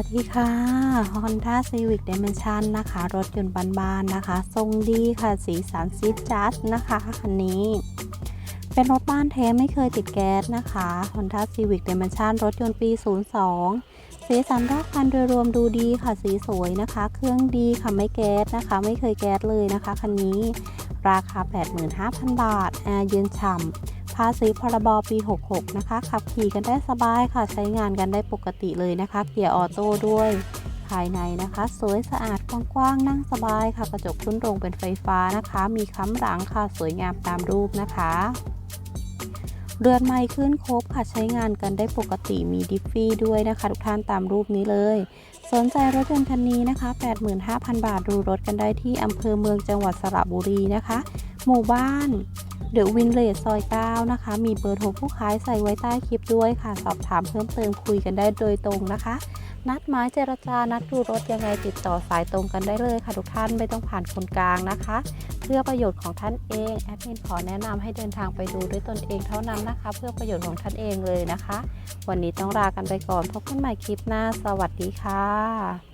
วัสดีค่ะ Honda Civic Dimension นะคะ รถยนต์บ้านๆนะคะ ทรงดีค่ะ สีสันซีดจัดนะคะคันนี้ เป็นรถบ้านแท้ไม่เคยติดแก๊สนะคะ Honda Civic Dimension รถยนต์ปี 02 สีสันรอบคันโดยรวมดูดีค่ะ สีสวยนะคะ เครื่องดีค่ะ ไม่แก๊สนะคะ ไม่เคยแก๊สเลยนะคะคันนี้ ราคา 85,000 บาท แอร์เย็นฉ่ำ ภาษีพรบปี 66 นะคะ ขับขี่กันได้สบายค่ะ ใช้งานกันได้ปกติเลยนะคะ เกียร์ออโต้ด้วย ภายในนะคะ สวยสะอาดกว้างๆ นั่งสบายค่ะ กระจกขึ้นโรงเป็นไฟฟ้านะคะ มีค้ำหลังค่ะ สวยงามตามรูปนะคะเรือนไม้ขึ้นครบค่ะใช้งานกันได้ปกติมีดิฟฟี่ด้วยนะคะ ทุกท่านตามรูปนี้เลย สนใจรถยนต์คันนี้นะคะ 85,000 บาทดูรถกันได้ที่อำเภอเมืองจังหวัดสระบุรีนะคะ หมู่บ้าน เดอะวินเลจซอย 9 นะคะ มีเบอร์โทรผู้ขายใส่ไว้ใต้คลิปด้วยค่ะ สอบถามเพิ่มเติมคุยกันได้โดยตรงนะคะ นัดหมายเจรจา นัดดูรถยังไงติดต่อสายตรงกันได้เลยค่ะทุกท่านไม่ต้องผ่านคนกลางนะคะ เพื่อประโยชน์ของท่านเองแอดมินขอแนะนำให้เดินทางไปดูด้วยตนเองเท่านั้นนะคะ เพื่อประโยชน์ของท่านเองเลยนะคะ วันนี้ต้องลากันไปก่อนพบกันใหม่คลิปหน้า สวัสดีค่ะ